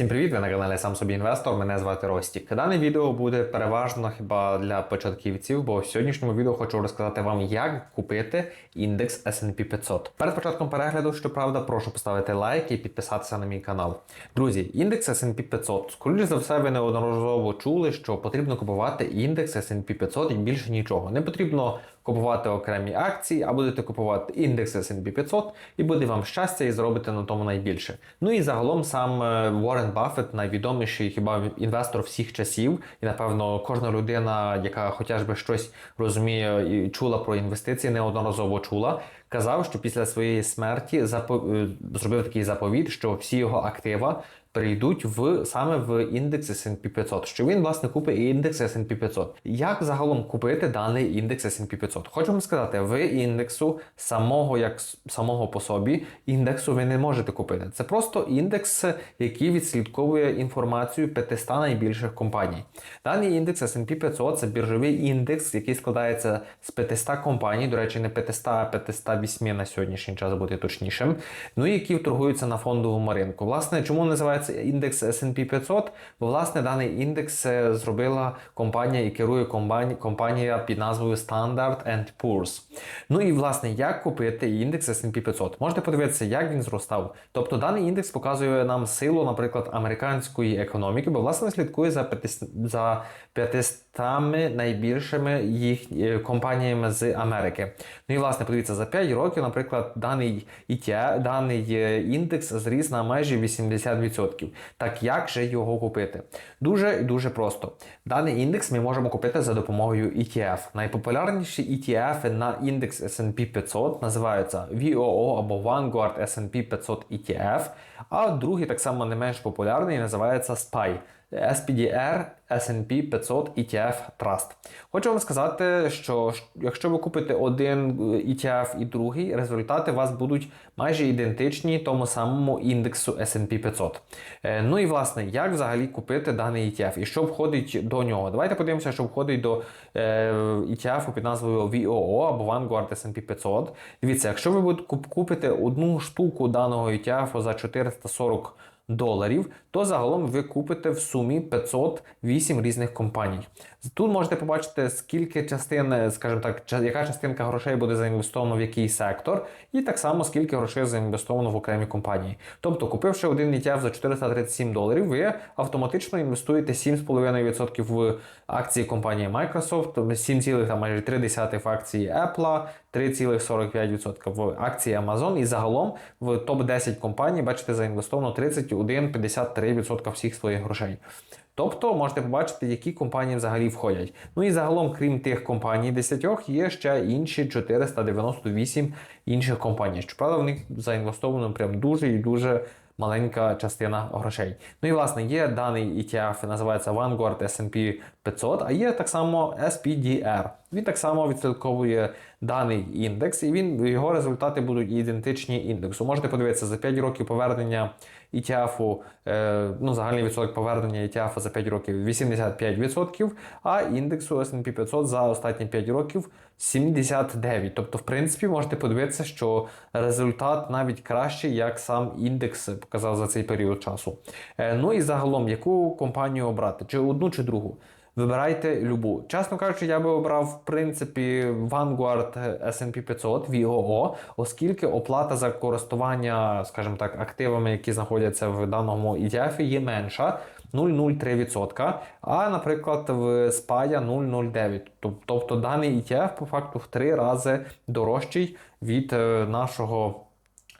Всім привіт! Ви на каналі Сам собі інвестор. Мене звати Ростік. Дане відео буде переважно хіба для початківців, бо в сьогоднішньому відео хочу розказати вам, як купити індекс S&P 500. Перед початком перегляду, щоправда, прошу поставити лайк і підписатися на мій канал. Друзі, індекс S&P 500. Скоріше за все, ви неодноразово чули, що потрібно купувати індекс S&P 500 і більше нічого. Не потрібно купувати окремі акції, а будете купувати індекс S&P 500 і буде вам щастя і зробите на тому найбільше. Ну і загалом сам Уоррен Баффет, найвідоміший хіба інвестор всіх часів, і напевно кожна людина, яка хоча б щось розуміє і чула про інвестиції, неодноразово чула. Казав, що після своєї смерті е, зробив такий заповіт, що всі його актива перейдуть в саме в індекс S&P 500, що він власне купить індекс S&P 500. Як загалом купити даний індекс S&P 500? Хочу вам сказати, ви індексу самого як самого по собі індексу ви не можете купити. Це просто індекс, який відслідковує інформацію 500 найбільших компаній. Даний індекс S&P 500 це біржовий індекс, який складається з 500 компаній, до речі, не 500, а 508 на сьогоднішній час бути точнішим. Ну і які торгуються на фондовому ринку. Власне, чому називається індекс S&P 500? Бо власне даний індекс е, зробила компанія і керує компанія, під назвою Standard Poor's. Ну і власне, як купити індекс S&P 500? Можете подивитися, як він зростав. Тобто даний індекс показує нам силу, наприклад, американської економіки, бо власне слідкує за 500 за 500 найбільшими їх е, компаніями з Америки. Ну і власне, подивіться, за 5 років, наприклад, даний ETF, даний е, індекс зріс на майже 80%. Так як же його купити? Дуже і дуже просто. Даний індекс ми можемо купити за допомогою ETF. Найпопулярніші ETF на індекс S&P 500 називаються VOO або Vanguard S&P 500 ETF, а другий так само не менш популярний називається SPY. SPDR S&P 500 ETF Trust. Хочу вам сказати, що якщо ви купите один е, ETF і другий, результати у вас будуть майже ідентичні тому самому індексу S&P 500. Е, Ну і власне, як взагалі купити даний ETF і що входить до нього? Давайте подивимося, що входить до е, ETF під назвою VOO або Vanguard S&P 500. Дивіться, якщо ви купите одну штуку даного ETF за 440 доларів, то загалом ви купите в сумі 508 різних компаній. Тут можете побачити, скільки частин, скажімо так, яка частинка грошей буде заінвестовано в який сектор, і так само скільки грошей заінвестовано в окремі компанії. Тобто, купивши один ETF за 437 доларів, ви автоматично інвестуєте 7,5% в акції компанії Microsoft, 7,3 в акції Apple, 3,45% в акції Amazon і загалом в топ-10 компаній, бачите, заінвестовано 31,53% всіх своїх грошей. Тобто можете побачити, які компанії взагалі входять. Ну і загалом, крім тих компаній 10, є ще інші 498 інших компаній. Щоправда, в них заінвестовано прям дуже і дуже маленька частина грошей. Ну і власне є даний ETF, називається Vanguard S&P 500, а є так само SPDR. Він так само відслідковує даний індекс, і він його результати будуть ідентичні індексу. Можете подивитися за 5 років повернення ETF, е, ну загальний відсоток повернення ETF за 5 років 85%, а індексу S&P 500 за останні 5 років 79%. Тобто, в принципі, можете подивитися, що результат навіть кращий, як сам індекс показав за цей період часу. Е, ну і загалом, яку компанію обрати, чи одну, чи другу. Вибирайте любу. Чесно кажучи, я би обрав в принципі Vanguard S&P 500 VOO, оскільки оплата за користування, скажімо так, активами, які знаходяться в даному ETF, є менша 0,03%, а, наприклад, в SPY 0,09%. Тобто даний ETF по факту в три рази дорожчий від е, нашого.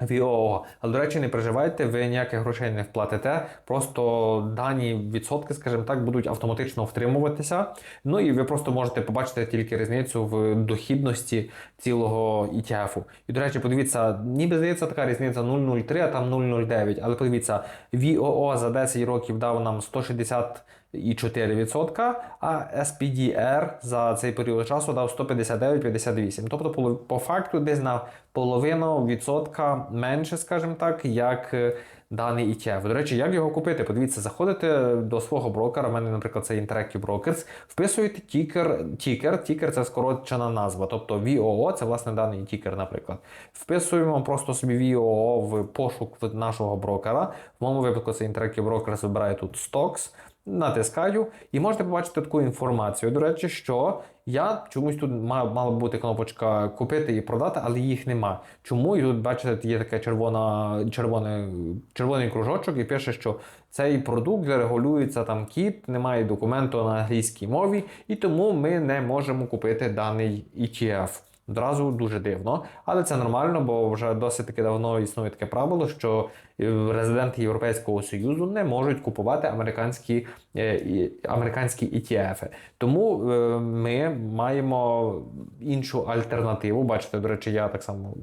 VOO. Але, до речі, не переживайте, ви ніяких грошей не вплатите, просто дані відсотки, скажімо так, будуть автоматично втримуватися. Ну і ви просто можете побачити тільки різницю в дохідності цілого ETF. І, до речі, подивіться, ніби здається така різниця 0,03, а там 0,09. Але подивіться, VOO за 10 років дав нам 160 і 4%, а SPDR за цей період часу дав 159,58. Тобто, по- факту, десь на половину відсотка менше, скажімо так, як е, даний ETF. До речі, як його купити? Подивіться, заходите до свого брокера. У мене, наприклад, це Interactive Brokers, вписуєте тікер, тікер, тікер це скорочена назва, тобто VOO, це власне даний тікер, наприклад. Вписуємо просто собі VOO в пошук нашого брокера. В моєму випадку це Interactive Brokers вибирає тут Stocks. Натискаю і можете побачити таку інформацію. До речі, що я чомусь тут мала, мала бути кнопочка купити і продати, але їх нема. Чому? І тут, бачите, є таке червона, червоне, червоний кружочок, і пише, що цей продукт регулюється там кіт, немає документу на англійській мові, і тому ми не можемо купити даний ETF. Одразу дуже дивно, але це нормально, бо вже досить таки давно існує таке правило, що е, резиденти Європейського Союзу не можуть купувати американські, е, американські ETF. Тому е, ми маємо іншу альтернативу. Бачите, до речі, я так само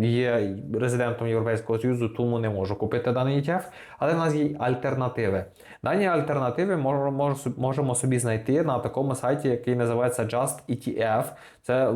є резидентом Європейського Союзу, тому не можу купити даний ETF, але в нас є альтернативи. Дані альтернативи можемо собі знайти на такому сайті, який називається Just ETF. Це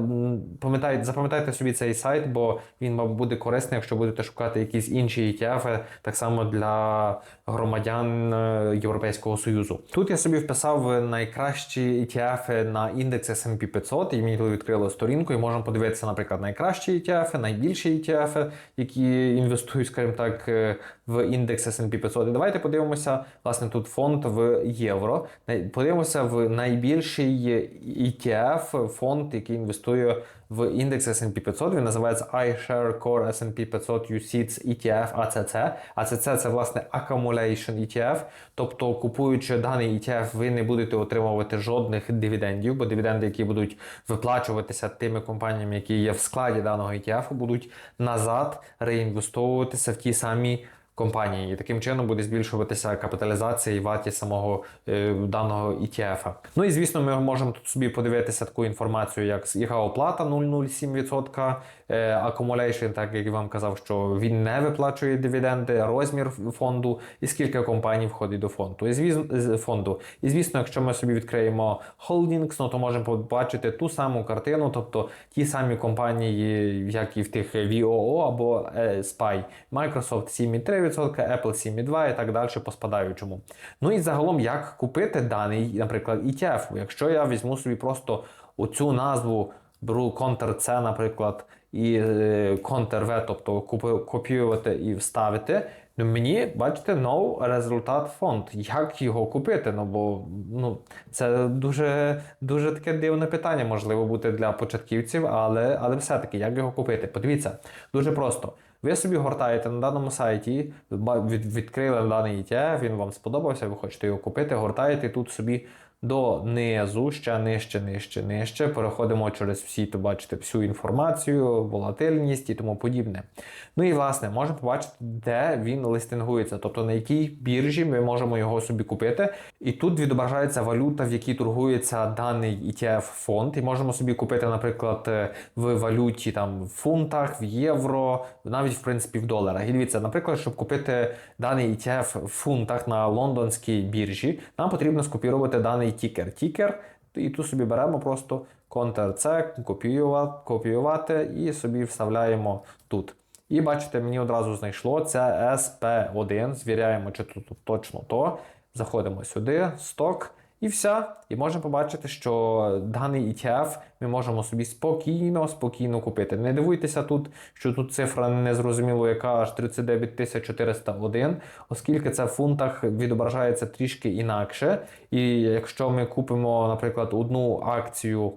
пам'ятайте, запам'ятайте собі цей сайт, бо він вам буде корисний, якщо будете шукати якісь інші ETF, так само для громадян е, Європейського Союзу. Тут я собі вписав найкращі ETF на індекс S&P 500, і мені тут відкрило сторінку, і можемо подивитися, наприклад, найкращі ETF, найбільші ETF, які інвестують, скажімо так, е, в індекс S&P 500. І давайте подивимося, власне, тут фонд в євро. Подивимося в найбільший ETF, фонд, який інвестує в індекс S&P 500. Він називається iShare Core S&P 500 UCITS ETF ACC. ACC – це, власне, Accumulation ETF. Тобто, купуючи даний ETF, ви не будете отримувати жодних дивідендів, бо дивіденди, які будуть виплачуватися тими компаніями, які є в складі даного ETF, будуть назад реінвестовуватися в ті самі компанії. І таким чином буде збільшуватися капіталізація і вартість самого е, даного ETF. Ну і звісно, ми можемо тут собі подивитися таку інформацію, як яка оплата 0,07%, е, accumulation, так як я вам казав, що він не виплачує дивіденди, розмір фонду і скільки компаній входить до фонду. І звісно, фонду. І звісно, якщо ми собі відкриємо Holdings, ну то можемо побачити ту саму картину, тобто ті самі компанії, як і в тих VOO або е, SPY. Microsoft 7,3%, Apple 7,2% і так далі по спадаючому. Ну і загалом, як купити даний, наприклад, ETF. Якщо я візьму собі просто оцю назву, беру Ctrl-C, наприклад, і е, Ctrl-V, тобто копіювати і вставити. Ну, мені, бачите, no результат фонд. Як його купити? Ну, бо ну, це дуже, дуже таке дивне питання, можливо, бути для початківців, але, але все-таки, як його купити? Подивіться, дуже просто. Ви собі гортаєте на даному сайті, відкрили даний ETF, він вам сподобався, ви хочете його купити, гортаєте тут собі донизу, ще нижче, нижче, нижче. Переходимо через всі, то бачите, всю інформацію, волатильність і тому подібне. Ну і власне, можемо побачити, де він листингується, тобто на якій біржі ми можемо його собі купити. І тут відображається валюта, в якій торгується даний ETF фонд. І можемо собі купити, наприклад, е, в валюті там в фунтах, в євро, навіть в принципі в доларах. І дивіться, наприклад, щоб купити даний ETF в фунтах на лондонській біржі, нам потрібно скопірувати даний тікер. Тікер, і тут собі беремо просто Ctrl-C, копіювати і собі вставляємо тут. І бачите, мені одразу знайшло це SP1. Звіряємо, чи тут точно то. Заходимо сюди, сток. І все. І можемо побачити, що даний ETF ми можемо собі спокійно, спокійно купити. Не дивуйтеся тут, що тут цифра незрозуміло, яка аж 39 401, оскільки це в фунтах відображається трішки інакше. І якщо ми купимо, наприклад, одну акцію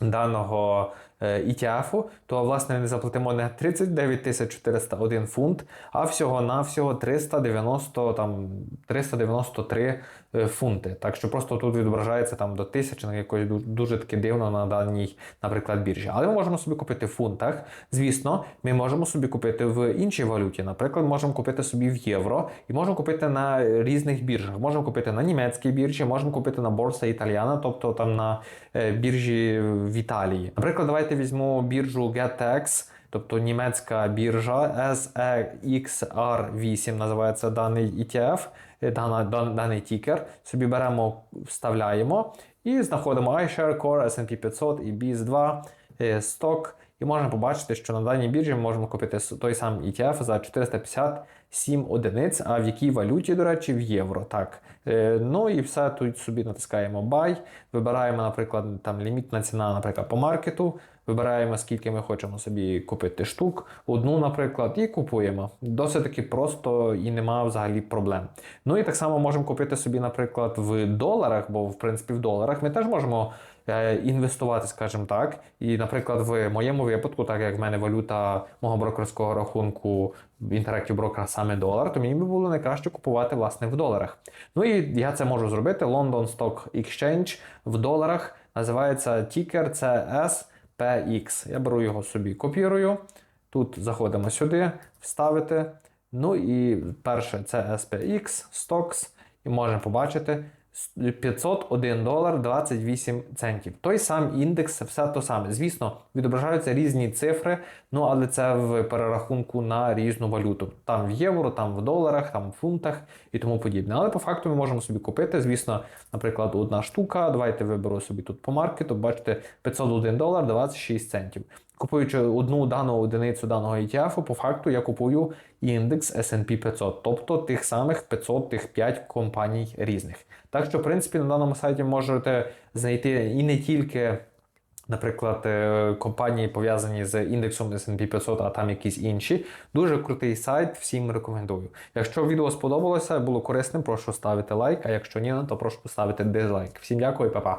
даного ETF, то власне не заплатимо не 39 401 фунт, а всього-навсього 390, там, 393 е, фунти. Так що просто тут відображається там до тисячі, на якось дуже таки дивно на даній, наприклад, біржі. Але ми можемо собі купити в фунтах. Звісно, ми можемо собі купити в іншій валюті. Наприклад, можемо купити собі в євро і можемо купити на різних біржах. Можемо купити на німецькій біржі, можемо купити на борса Італіана, тобто там на е, біржі в Італії. Наприклад, давайте візьму біржу GetEx. Тобто німецька біржа SEXR8 називається даний ETF, е, даний тікер. Собі беремо, вставляємо і знаходимо iShare Core, S&P 500 і BIS2 е, сток. І можна побачити, що на даній біржі ми можемо купити той самий ETF за 450 7 одиниць. А в якій валюті, до речі, в євро. Так. Е, ну і все тут собі натискаємо Buy, вибираємо, наприклад, там лімітна ціна, наприклад, по маркету. Вибираємо, скільки ми хочемо собі купити штук, одну, наприклад, і купуємо. Досить таки просто і нема взагалі проблем. Ну і так само можемо купити собі, наприклад, в доларах, бо в принципі в доларах ми теж можемо інвестувати, скажімо так. І, наприклад, в моєму випадку, так як в мене валюта мого брокерського рахунку в Interactive Broker саме долар, то мені би було найкраще купувати власне в доларах. Ну і я це можу зробити. London Stock Exchange в доларах називається тікер CS. PX. Я беру його собі, копірую. Тут заходимо сюди, вставити. Ну і перше це SPX, Stocks, і можемо побачити 501 долар 28 центів. Той сам індекс, все то саме. Звісно, відображаються різні цифри, ну але це в перерахунку на різну валюту. Там в євро, там в доларах, там в фунтах і тому подібне. Але по факту ми можемо собі купити, звісно, наприклад, одна штука. Давайте виберу собі тут по маркету. Бачите, 501 долар 26 центів. Купуючи одну дану одиницю даного ETF, по факту я купую індекс S&P 500, тобто тих самих 500, тих 5 компаній різних. Так що, в принципі, на даному сайті можете знайти і не тільки. Наприклад, е, компанії пов'язані з індексом S&P 500, а там якісь інші. Дуже крутий сайт, всім рекомендую. Якщо відео сподобалося, було корисним, прошу ставити лайк. А якщо ні, то прошу поставити дизлайк. Всім дякую, па-па.